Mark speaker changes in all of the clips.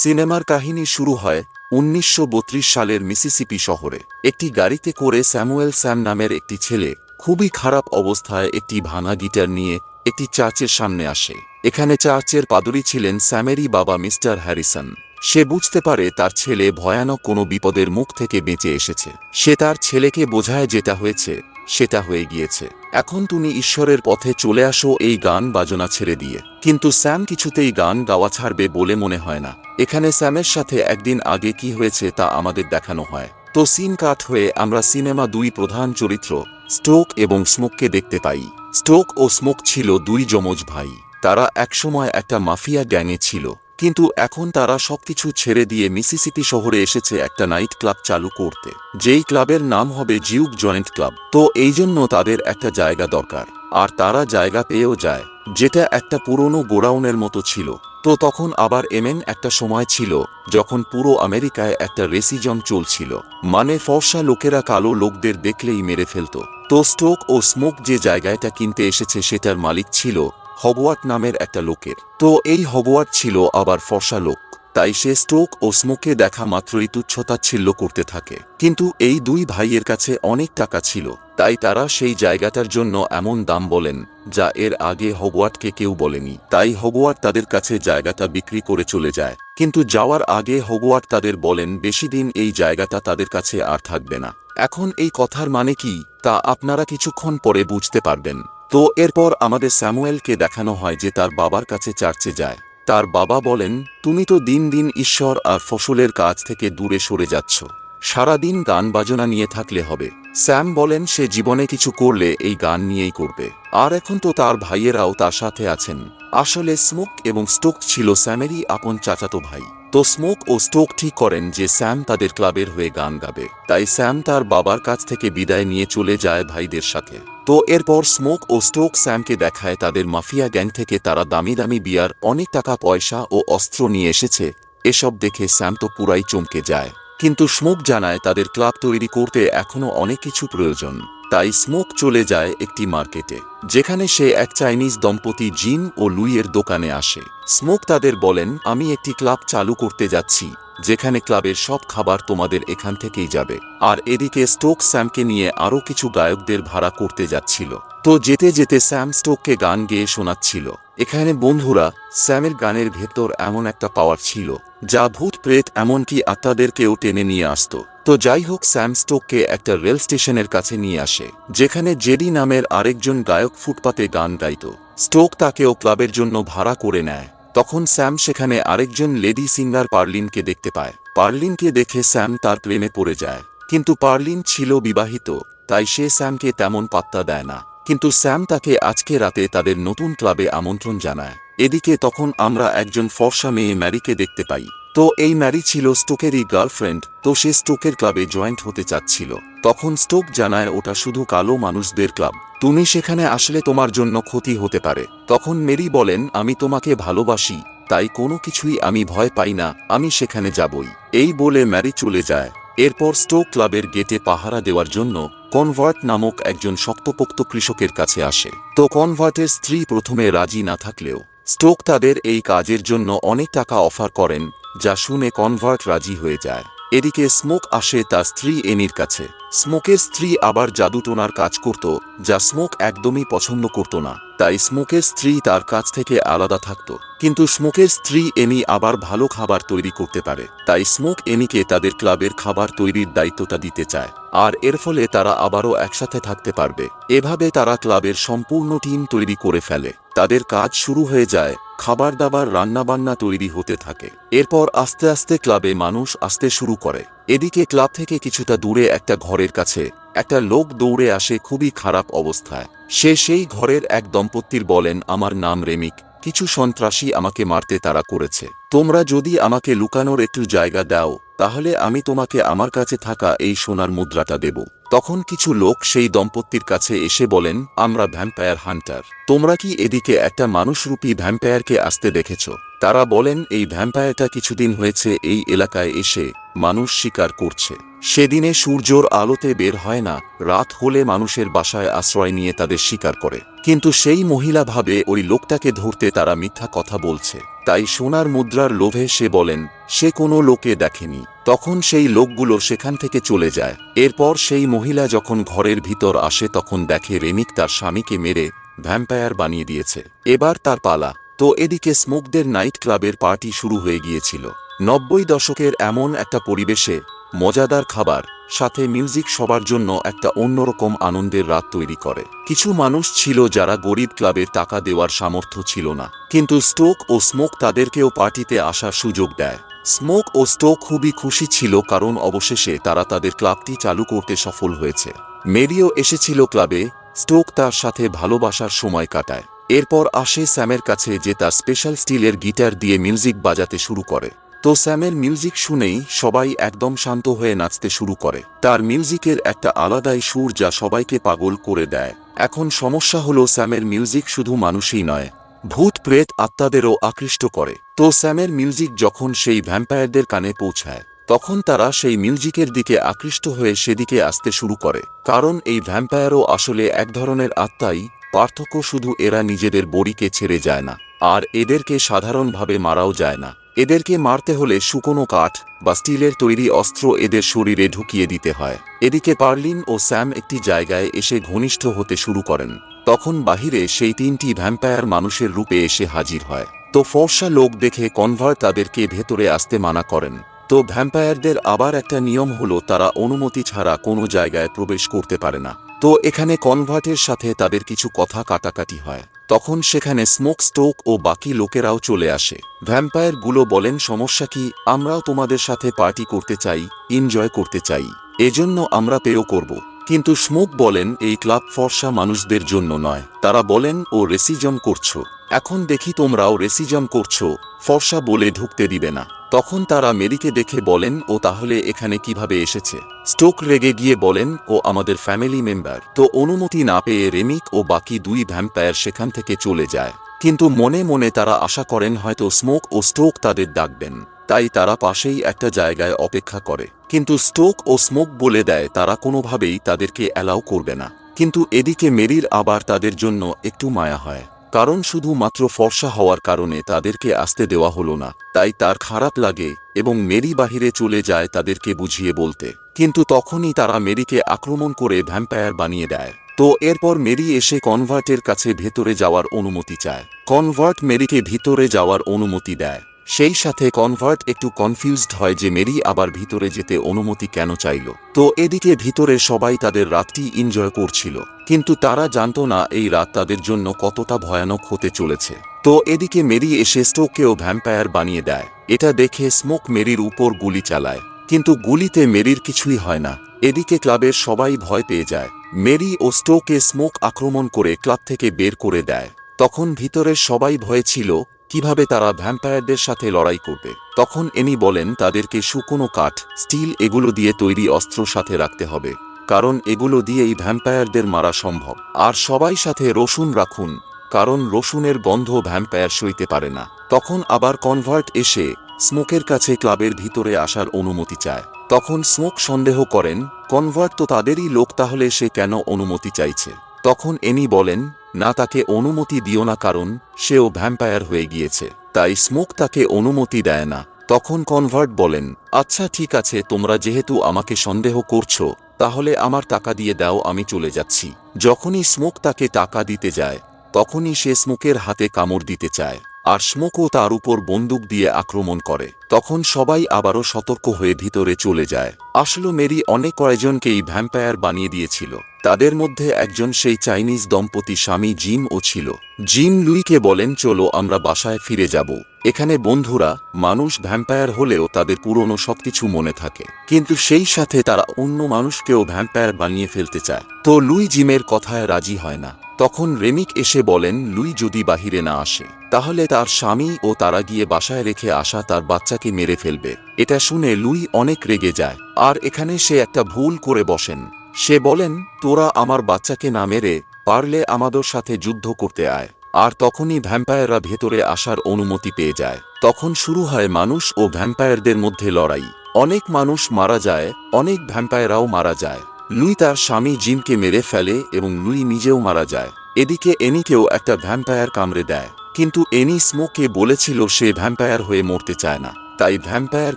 Speaker 1: সিনেমার কাহিনী শুরু হয় উনিশশো বত্রিশ সালের মিসিসিপি শহরে। একটি গাড়িতে করে স্যামুয়েল স্যাম নামের একটি ছেলে খুবই খারাপ অবস্থায় একটি ভাঙা গিটার নিয়ে একটি চার্চের সামনে আসে। এখানে চার্চের পাদরি ছিলেন স্যামেরই বাবা মিস্টার হ্যারিসন। সে বুঝতে পারে তার ছেলে ভয়ানক কোনো বিপদের মুখ থেকে বেঁচে এসেছে। সে তার ছেলেকে বোঝায় যেটা হয়েছে। সেটা হয়ে গিয়েছে। এখন তুমি ঈশ্বরের পথে চলে আসো এই গান বাজনা ছেড়ে দিয়ে। কিন্তু স্যাম কিছুতেই গান গাওয়া ছাড়বে বলে মনে হয় না। এখানে স্যামের সাথে একদিন আগে কি হয়েছে তা আমাদের দেখানো হয়। তো সিন কাট হয়ে আমরা সিনেমা দুই প্রধান চরিত্র, স্টোক এবং স্মোককে দেখতে পাই। স্টোক ও স্মোক ছিল দুই যমজ ভাই। তারা একসময় একটা মাফিয়া গ্যাংয়ে ছিল। কিন্তু এখন তারা সবকিছু ছেড়ে দিয়ে মিসিসিপি শহরে এসেছে একটা নাইট ক্লাব চালু করতে। যেই ক্লাবের নাম হবে জিউক জয়েন্ট ক্লাব। তো এই জন্য তাদের একটা জায়গা দরকার। আর তারা জায়গা পেয়েও যায়, যেটা একটা পুরনো গোডাউনের মতো ছিল। তো তখন আবার এমন একটা সময় ছিল, যখন পুরো আমেরিকায় একটা রেসিজম চলছিল। মানে ফর্সা লোকেরা কালো লোকদের দেখলেই মেরে ফেলত। তো স্টোক ও স্মোক যে জায়গাটা কিনতে এসেছে সেটার মালিক ছিল হবওয়াট নামের একটা লোকের। তো এই হবওয়াট ছিল আবার ফর্সা লোক। তাই সে স্টোক ও স্মোকে দেখা মাত্রই তুচ্ছতাচ্ছিল্য করতে থাকে। কিন্তু এই দুই ভাইয়ের কাছে অনেক টাকা ছিল। তাই তারা সেই জায়গাটার জন্য এমন দাম বলেন, যা এর আগে হবওয়াটকে কেউ বলেনি। তাই হবওয়াট তাদের কাছে জায়গাটা বিক্রি করে চলে যায়। কিন্তু যাওয়ার আগে হবওয়াট তাদের বলেন, বেশি দিন এই জায়গাটা তাদের কাছে আর থাকবে না। এখন এই কথার মানে কি? তা আপনারা কিছুক্ষণ পরে বুঝতে পারবেন। তো এরপর আমাদের স্যামুয়েলকে দেখানো হয় যে তার বাবার কাছে চার্চে যায়। তার বাবা বলেন, তুমি তো দিন দিন ঈশ্বর আর ফসলের কাজ থেকে দূরে সরে যাচ্ছ। সারাদিন গান বাজনা নিয়ে থাকলে হবে। স্যাম বলেন, সে জীবনে কিছু করলে এই গান নিয়েই করবে। আর এখন তো তার ভাইয়েরাও তার সাথে আছেন। আসলে স্মোক এবং স্টোক ছিল স্যামেরই আপন চাচাতো ভাই। তো স্মোক ও স্টোক ঠিক করেন যে স্যাম তাদের ক্লাবের হয়ে গান গাবে। তাই স্যাম তার বাবার কাছ থেকে বিদায় নিয়ে চলে যায় ভাইদের সাথে। তো এরপর স্মোক ও স্টোক স্যামকে দেখায় তাদের মাফিয়া গ্যাং থেকে তারা দামি দামি বিয়ার, অনেক টাকা, পয়সা ও অস্ত্র নিয়ে এসেছে। এসব দেখে স্যাম তো পুরাই চমকে যায়। কিন্তু স্মোক জানায় তাদের ক্লাব তৈরি করতে এখনও অনেক কিছু প্রয়োজন। তাই স্মোক চলে যায় একটি মার্কেটে, যেখানে সে এক চাইনিজ দম্পতি জিন ও লুইয়ের দোকানে আসে। স্মোক তাদের বলেন, আমি একটি ক্লাব চালু করতে যাচ্ছি, যেখানে ক্লাবের সব খাবার তোমাদের এখান থেকেই যাবে। আর এদিকে স্টোক স্যামকে নিয়ে আরও কিছু গায়কদের ভাড়া করতে যাচ্ছিল। তো যেতে যেতে স্যাম স্টোককে গান গেয়ে শোনাচ্ছিল। এখানে বন্ধুরা, স্যামের গানের ভেতর এমন একটা পাওয়ার ছিল, যা ভূত প্রেত এমনকি আত্মাদেরকেও টেনে নিয়ে আসত। তো যাই হোক, স্যাম স্টোককে একটা রেল স্টেশনের কাছে নিয়ে আসে, যেখানে জেডি নামের আরেকজন গায়ক ফুটপাতে গান গাইত। স্টোক তাকেও ক্লাবের জন্য ভাড়া করে নেয়। তখন স্যাম সেখানে আরেকজন লেডি সিঙ্গার পার্লিনকে দেখতে পায়। পার্লিনকে দেখে স্যাম তার প্রেমে পড়ে যায়। কিন্তু পার্লিন ছিল বিবাহিত, তাই সে স্যামকে তেমন পাত্তা দেয় না। কিন্তু স্যাম তাকে আজকে রাতে তাদের নতুন ক্লাবে আমন্ত্রণ জানায়। এদিকে তখন আমরা একজন ফর্সা মেয়ে ম্যারিকে দেখতে পাই। তো এই ম্যারি ছিল স্টোকেরই গার্লফ্রেন্ড, তো সে স্টোকের ক্লাবে জয়েন্ট হতে চাচ্ছিল। তখন স্টোক জানায়, ওটা শুধু কালো মানুষদের ক্লাব। তুমি সেখানে আসলে তোমার জন্য ক্ষতি হতে পারে। তখন মেরি বলেন, আমি তোমাকে ভালোবাসি, তাই কোনো কিছুই আমি ভয় পাই না, আমি সেখানে যাবই। এই বলে ম্যারি চলে যায়। এরপর স্টোক ক্লাবের গেটে পাহারা দেওয়ার জন্য কনভার্ট নামক একজন শক্তপোক্ত কৃষকের কাছে আসে। তো কনভার্টের স্ত্রী প্রথমে রাজি না থাকলেও স্টোক তাদের এই কাজের জন্য অনেক টাকা অফার করেন, যা শুনে কনভার্ট রাজি হয়ে যায়। এদিকে স্মোক আসে তার স্ত্রী এনির কাছে। স্মোকের স্ত্রী আবার জাদুটোনার কাজ করত, যা স্মোক একদমই পছন্দ করত না। তাই স্মোকের স্ত্রী তার কাছ থেকে আলাদা থাকত। কিন্তু স্মোকের স্ত্রী এনি আবার ভালো খাবার তৈরি করতে পারে। তাই স্মোক এনিকে তাদের ক্লাবের খাবার তৈরির দায়িত্বটা দিতে চায়। আর এর ফলে তারা আবারও একসাথে থাকতে পারবে। এভাবে তারা ক্লাবের সম্পূর্ণ টিম তৈরি করে ফেলে। তাদের কাজ শুরু হয়ে যায় খাবার দাবার রান্নাবান্না তৈরি হতে থাকে। এরপর আস্তে আস্তে ক্লাবে মানুষ আসতে শুরু করে। এদিকে ক্লাব থেকে কিছুটা দূরে একটা ঘরের কাছে, একটা লোক দৌড়ে আসে খুবই খারাপ অবস্থায়। সে সেই ঘরের এক দম্পতির বলেন, আমার নাম রেমিক। কিছু সন্ত্রাসী আমাকে মারতে তারা করেছে। তোমরা যদি আমাকে লুকানোর একটু জায়গা দাও তাহলে আমি তোমাকে আমার কাছে থাকা এই সোনার মুদ্রাটা দেব। তখন কিছু লোক সেই দম্পতির কাছে এসে বলেন, আমরা ভ্যাম্পায়ার হান্টার। তোমরা কি এদিকে একটা মানুষরূপী ভ্যাম্পায়ারকে আসতে দেখেছ? তারা বলেন, এই ভ্যাম্পায়ারটা কিছুদিন হয়েছে এই এলাকায় এসে মানুষ শিকার করছে। সেদিনে সূর্যর আলোতে বের হয় না, রাত হলে মানুষের বাসায় আশ্রয় নিয়ে তাদের শিকার করে। কিন্তু সেই মহিলা ভাবে ওই লোকটাকে ধরতে তারা মিথ্যা কথা বলছে। তাই সোনার মুদ্রার লোভে সে বলেন, সে কোনো লোকে দেখেনি। তখন সেই লোকগুলো সেখান থেকে চলে যায়। এরপর সেই মহিলা যখন ঘরের ভিতর আসে, তখন দেখে রেমিক তার স্বামীকে মেরে ভ্যাম্পায়ার বানিয়ে দিয়েছে। এবার তার পালা। তো এদিকে স্মোকদের নাইট ক্লাবের পার্টি শুরু হয়ে গিয়েছিল। নব্বই দশকের এমন একটা পরিবেশে মজাদার খাবার, সাথে মিউজিক সবার জন্য একটা অন্যরকম আনন্দের রাত তৈরি করে। কিছু মানুষ ছিল যারা গরিব ক্লাবের টাকা দেওয়ার সামর্থ্য ছিল না, কিন্তু স্টোক ও স্মোক তাদেরকেও পার্টিতে আসার সুযোগ দেয়। স্মোক ও স্টোক খুবই খুশি ছিল কারণ অবশেষে তারা তাদের ক্লাবটি চালু করতে সফল হয়েছে। মেরিও এসেছিল ক্লাবে, স্টোক তার সাথে ভালোবাসার সময় কাটায়। এরপর আসে স্যামের কাছে যে তার স্পেশাল স্টিলের গিটার দিয়ে মিউজিক বাজাতে শুরু করে। তো স্যামের মিউজিক শুনেই সবাই একদম শান্ত হয়ে নাচতে শুরু করে। তার মিউজিকের একটা আলাদাই সুর যা সবাইকে পাগল করে দেয়। এখন সমস্যা হলো স্যামের মিউজিক শুধু মানুষই নয়, ভূত প্রেত আত্মাদেরও আকৃষ্ট করে। তো স্যামের মিউজিক যখন সেই ভ্যাম্পায়ারদের কানে পৌঁছায়, তখন তারা সেই মিউজিকের দিকে আকৃষ্ট হয়ে সেদিকে আসতে শুরু করে। কারণ এই ভ্যাম্পায়ারও আসলে এক ধরনের আত্মাই, পার্থক্য শুধু এরা নিজেদের বড়িকে ছেড়ে যায় না, আর এদেরকে সাধারণভাবে মারাও যায় না। এদেরকে মারতে হলে শুকনো কাঠ বা স্টিলের তৈরি অস্ত্র এদের শরীরে ঢুকিয়ে দিতে হয়। এদিকে পার্লিন ও স্যাম একটি জায়গায় এসে ঘনিষ্ঠ হতে শুরু করেন। তখন বাহিরে সেই তিনটি ভ্যাম্পায়ার মানুষের রূপে এসে হাজির হয়। তো ফর্সা লোক দেখে কনভার্ট তাদেরকে ভেতরে আসতে মানা করেন। তো ভ্যাম্পায়ারদের আবার একটা নিয়ম হলো, তারা অনুমতি ছাড়া কোনো জায়গায় প্রবেশ করতে পারে না। তো এখানে কনভার্টের সাথে তাদের কিছু কথা কাটাকাটি হয়। তখন সেখানে স্মোক স্টোক ও বাকি লোকেরাও চলে আসে। ভ্যাম্পায়ারগুলো বলেন, সমস্যা কি? আমরাও তোমাদের সাথে পার্টি করতে চাই এনজয় করতে চাই। এজন্য আমরা পেও করব। কিন্তু স্মোক বলেন, এই ক্লাব ফর্সা মানুষদের জন্য নয়। তারা বলেন, ও রেসিজম করছ। এখন দেখি তোমরাও রেসিজম করছ, ফর্সা বলে ঢুকতে দিবে না। তখন তারা মেরিকে দেখে বলেন, ও তাহলে এখানে কীভাবে এসেছে? স্টোক রেগে গিয়ে বলেন, ও আমাদের ফ্যামিলি মেম্বার। তো অনুমতি না পেয়ে রেমিক ও বাকি দুই ভ্যাম্পায়ার সেখান থেকে চলে যায়। কিন্তু মনে মনে তারা আশা করেন হয়তো স্মোক ও স্টোক তাদের ডাকবেন। তাই তারা পাশেই একটা জায়গায় অপেক্ষা করে। কিন্তু স্টোক ও স্মোক বলে দেয়, তারা কোনোভাবেই তাদেরকে অ্যালাউ করবে না। কিন্তু এদিকে মেরির আবার তাদের জন্য একটু মায়া হয়। কারণ শুধুমাত্র ফর্সা হওয়ার কারণে তাদেরকে আসতে দেওয়া হলো না, তাই তার খারাপ লাগে এবং মেরি বাহিরে চলে যায় তাদেরকে বুঝিয়ে বলতে। কিন্তু তখনই তারা মেরিকে আক্রমণ করে ভ্যাম্পায়ার বানিয়ে দেয়। তো এরপর মেরি এসে কনভার্টের কাছে ভেতরে যাওয়ার অনুমতি চায়। কনভার্ট মেরিকে ভিতরে যাওয়ার অনুমতি দেয়। সেই সাথে কনভার্ট একটু কনফিউজড হয় যে মেরি আবার ভিতরে যেতে অনুমতি কেন চাইল। তো এদিকে ভিতরে সবাই তাদের রাতটি এনজয় করছিল, কিন্তু তারা জানতো না এই রাত তাদের জন্য কতটা ভয়ানক হতে চলেছে। তো এদিকে মেরি এসে স্টোককেও ভ্যাম্পায়ার বানিয়ে দেয়। এটা দেখে স্মোক মেরির উপর গুলি চালায়, কিন্তু গুলিতে মেরির কিছুই হয় না। এদিকে ক্লাবের সবাই ভয় পেয়ে যায়। মেরি ও স্টোকে স্মোক আক্রমণ করে ক্লাব থেকে বের করে দেয়। তখন ভিতরের সবাই ভয়ে ছিল কীভাবে তারা ভ্যাম্পায়ারদের সাথে লড়াই করবে? তখন এনি বলেন, তাদেরকে শুকনো কাঠ, স্টিল এগুলো দিয়ে তৈরি অস্ত্র সাথে রাখতে হবে। কারণ এগুলো দিয়েই ভ্যাম্পায়ারদের মারা সম্ভব। আর সবাই সাথে রসুন রাখুন, কারণ রসুনের গন্ধ ভ্যাম্পায়ার সইতে পারে না। তখন আবার কনভার্ট এসে স্মোকের কাছে ক্লাবের ভিতরে আসার অনুমতি চায়। তখন স্মোক সন্দেহ করেন, কনভার্ট তো তাদেরই লোক, তাহলে সে কেন অনুমতি চাইছে? তখন এনি বলেন না তাকে অনুমতি দিও না কারণ সেও ভ্যাম্পায়ার হয়ে গিয়েছে। তাই স্মোক তাকে অনুমতি দেয় না। তখন কনভার্ট বলেন আচ্ছা ঠিক আছে, তোমরা যেহেতু আমাকে সন্দেহ করছ, তাহলে আমার টাকা দিয়ে দাও, আমি চলে যাচ্ছি। যখনই স্মোক তাকে টাকা দিতে যায়, তখনই সে স্মোকের হাতে কামড় দিতে চায়, আর স্মোকও তার উপর বন্দুক দিয়ে আক্রমণ করে। তখন সবাই আবারও সতর্ক হয়ে ভিতরে চলে যায়। আসলো মেরি অনেক কয়েকজনকেই ভ্যাম্পায়ার বানিয়ে দিয়েছিল। তাদের মধ্যে একজন সেই চাইনিজ দম্পতি স্বামী জিম ও ছিল। জিম লুইকে বলেন, চলো আমরা বাসায় ফিরে যাব। এখানে বন্ধুরা, মানুষ ভ্যাম্পায়ার হলেও তাদের পুরনো সবকিছু মনে থাকে। কিন্তু সেই সাথে তারা অন্য মানুষকেও ভ্যাম্পায়ার বানিয়ে ফেলতে চায়। তো লুই জিমের কথায় রাজি হয় না। তখন রেমিক এসে বলেন, লুই যদি বাহিরে না আসে, তাহলে তার স্বামী ও তারা গিয়ে বাসায় রেখে আসা তার বাচ্চাকে মেরে ফেলবে। এটা শুনে লুই অনেক রেগে যায়। আর এখানে সে একটা ভুল করে বসেন। সে বলেন, তোরা আমার বাচ্চাকে না মেরে পারলে আমাদের সাথে যুদ্ধ করতে আয়। আর তখনই ভ্যাম্পায়াররা ভেতরে আসার অনুমতি পেয়ে যায়। তখন শুরু হয় মানুষ ও ভ্যাম্পায়ারদের মধ্যে লড়াই। অনেক মানুষ মারা যায়, অনেক ভ্যাম্পায়াররাও মারা যায়। লুই তার স্বামী জিমকে মেরে ফেলে এবং লুই নিজেও মারা যায়। এদিকে এনিকেও একটা ভ্যাম্পায়ার কামড়ে দেয়। কিন্তু এনি স্মোকে বলেছিল সে ভ্যাম্পায়ার হয়ে মরতে চায় না। তাই ভ্যাম্পায়ার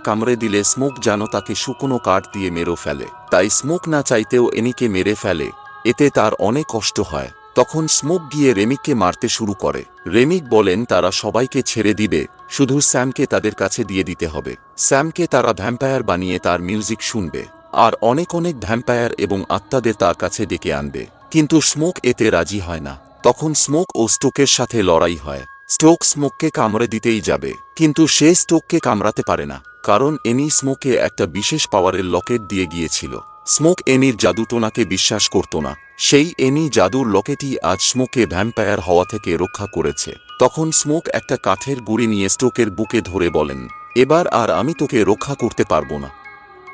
Speaker 1: কামড়ে দিলে স্মোক যেন তাকে শুকনো কাঠ দিয়ে মেরো ফেলে। তাই স্মোক না চাইতেও এনিকে মেরে ফেলে। এতে তার অনেক কষ্ট হয়। তখন স্মোক গিয়ে রেমিককে মারতে শুরু করে। রেমিক বলেন, তারা সবাইকে ছেড়ে দিবে। শুধু স্যামকে তাদের কাছে দিয়ে দিতে হবে। স্যামকে তারা ভ্যাম্পায়ার বানিয়ে তার মিউজিক শুনবে। আর অনেক অনেক ভ্যাম্পায়ার এবং আত্মাদের তার কাছে ডেকে আনবে। কিন্তু স্মোক এতে রাজি হয় না। তখন স্মোক ও স্টোকের সাথে লড়াই হয়। স্টোক স্মোককে কামড়ে দিতেই যাবে। কিন্তু সে স্টোককে কামড়াতে পারে না, কারণ এনি স্মোকে একটা বিশেষ পাওয়ারের লকেট দিয়ে গিয়েছিল। স্মোক এনির জাদুটোনাকে বিশ্বাস করত না। সেই এনি জাদুর লকেটই আজ স্মোকে ভ্যাম্পায়ার হওয়া থেকে রক্ষা করেছে। তখন স্মোক একটা কাঠের গুড়ি নিয়ে স্টোকের বুকে ধরে বলেন, এবার আর আমি তোকে রক্ষা করতে পারব না।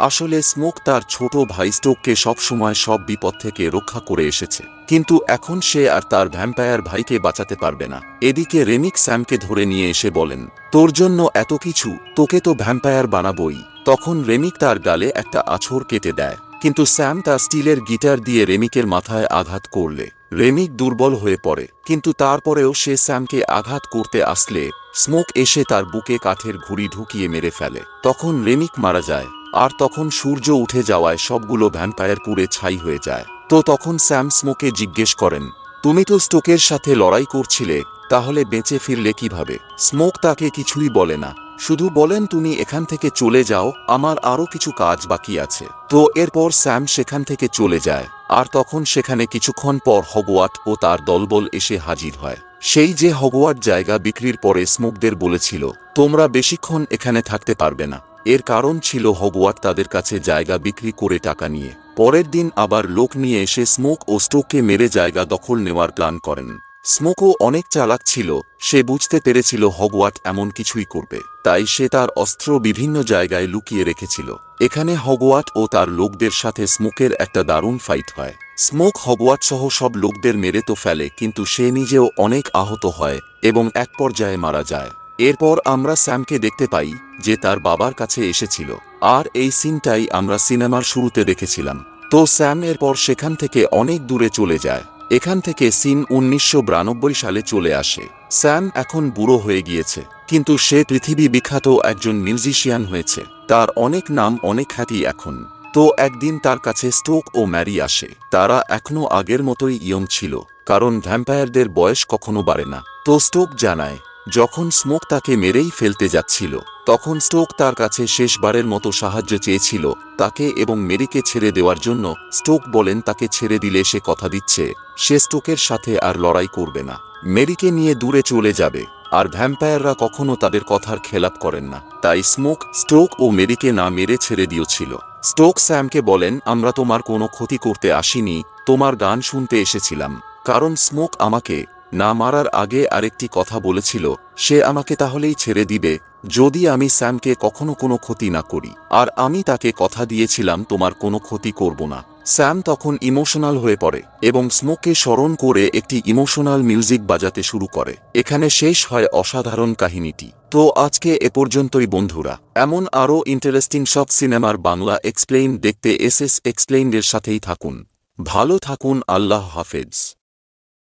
Speaker 1: আসলে স্মোক তার ছোট ভাই স্টোককে সবসময় সব বিপদ থেকে রক্ষা করে এসেছে। কিন্তু এখন সে আর তার ভ্যাম্পায়ার ভাইকে বাঁচাতে পারবে না। এদিকে রেমিক স্যামকে ধরে নিয়ে এসে বলেন, তোর জন্য এত কিছু, তোকে তো ভ্যাম্পায়ার বানাবই। তখন রেমিক তার গালে একটা আছর কেটে দেয়। কিন্তু স্যাম তার স্টিলের গিটার দিয়ে রেমিকের মাথায় আঘাত করলে। রেমিক দুর্বল হয়ে পড়ে। কিন্তু তারপরেও সে স্যামকে আঘাত করতে আসলে, স্মোক এসে তার বুকে কাঠের ঘুড়ি ঢুকিয়ে মেরে ফেলে। তখন রেমিক মারা যায়। আর তখন সূর্য উঠে যাওয়ায় সবগুলো ভ্যাম্পায়ার পুড়ে ছাই হয়ে যায়। তো তখন স্যাম স্মোকে জিজ্ঞেস করেন, তুমি তো স্টোকের সাথে লড়াই করছিলে, তাহলে বেঁচে ফিরলে কীভাবে? স্মোক তাকে কিছুই বলে না। শুধু বলেন তুমি এখান থেকে চলে যাও, আমার আরও কিছু কাজ বাকি আছে। তো এরপর স্যাম সেখান থেকে চলে যায়, আর তখন সেখানে কিছুক্ষণ পর হগওয়াট ও তার দলবল এসে হাজির হয়। সেই যে হগওয়াট জায়গা বিক্রির পরে স্মোকদের বলেছিল, তোমরা বেশিক্ষণ এখানে থাকতে পারবে না। এর কারণ ছিল হগওয়াট তাদের কাছে জায়গা বিক্রি করে টাকা নিয়ে। পরের দিন আবার লোক নিয়ে এসে স্মোক ও স্টোককে মেরে জায়গা দখল নেওয়ার প্ল্যান করেন। স্মোকও অনেক চালাক ছিল, সে বুঝতে পেরেছিল হগওয়াট এমন কিছুই করবে, তাই সে তার অস্ত্র বিভিন্ন জায়গায় লুকিয়ে রেখেছিল। এখানে হগওয়াট ও তার লোকদের সাথে স্মোকের একটা দারুণ ফাইট হয়। স্মোক হগওয়াট সহ সব লোকদের মেরে তো ফেলে, কিন্তু সে নিজেও অনেক আহত হয় এবং এক পর্যায়ে মারা যায়। এরপর আমরা স্যামকে দেখতে পাই, যে তার বাবার কাছে এসেছিল। আর এই সিনটাই আমরা সিনেমার শুরুতে দেখেছিলাম। তো স্যাম এরপর সেখান থেকে অনেক দূরে চলে যায়। এখান থেকে সিন উনিশশো বিরানব্বই সালে চলে আসে। স্যাম এখন বুড়ো হয়ে গিয়েছে। কিন্তু সে পৃথিবী বিখ্যাত একজন মিউজিশিয়ান হয়েছে। তার অনেক নাম অনেক খ্যাতি এখন। তো একদিন তার কাছে স্টোক ও ম্যারি আসে। তারা এখনও আগের মতোই ইয়ং ছিল। কারণ ভ্যাম্পায়ারদের বয়স কখনো বাড়ে না। তো স্টোক জানায় যখন স্মোক তাকে মেরেই ফেলতে যাচ্ছিল, তখন স্টোক তার কাছে শেষবারের মতো সাহায্য চেয়েছিল তাকে এবং মেরিকে ছেড়ে দেওয়ার জন্য। স্টোক বলেন, তাকে ছেড়ে দিলে সে কথা দিচ্ছে, সে স্টোকের সাথে আর লড়াই করবে না। মেরিকে নিয়ে দূরে চলে যাবে, আর ভ্যাম্পায়াররা কখনো তাদের কথার খেলাপ করেন না। তাই স্মোক, স্টোক ও মেরিকে না মেরে ছেড়ে দিয়েছিল। স্টোক স্যামকে বলেন, আমরা তোমার কোনো ক্ষতি করতে আসিনি, তোমার গান শুনতে এসেছিলাম, কারণ স্মোক আমাকে না মারার আগে আরেকটি কথা বলেছিল, সে আমাকে তাহলেই ছেড়ে দিবে, যদি আমি স্যামকে কখনো কোনো ক্ষতি না করি। আর আমি তাকে কথা দিয়েছিলাম, তোমার কোনো ক্ষতি করব না। স্যাম তখন ইমোশনাল হয়ে পড়ে এবং স্মোককে স্মরণ করে একটি ইমোশনাল মিউজিক বাজাতে শুরু করে। এখানে শেষ হয় অসাধারণ কাহিনীটি। তো আজকে এ পর্যন্তই বন্ধুরা। এমন আরও ইন্টারেস্টিং সব সিনেমার বাংলা এক্সপ্লেইন দেখতে এস এস এক্সপ্লেইনের সাথেই থাকুন। ভালো থাকুন, আল্লাহ হাফেজ।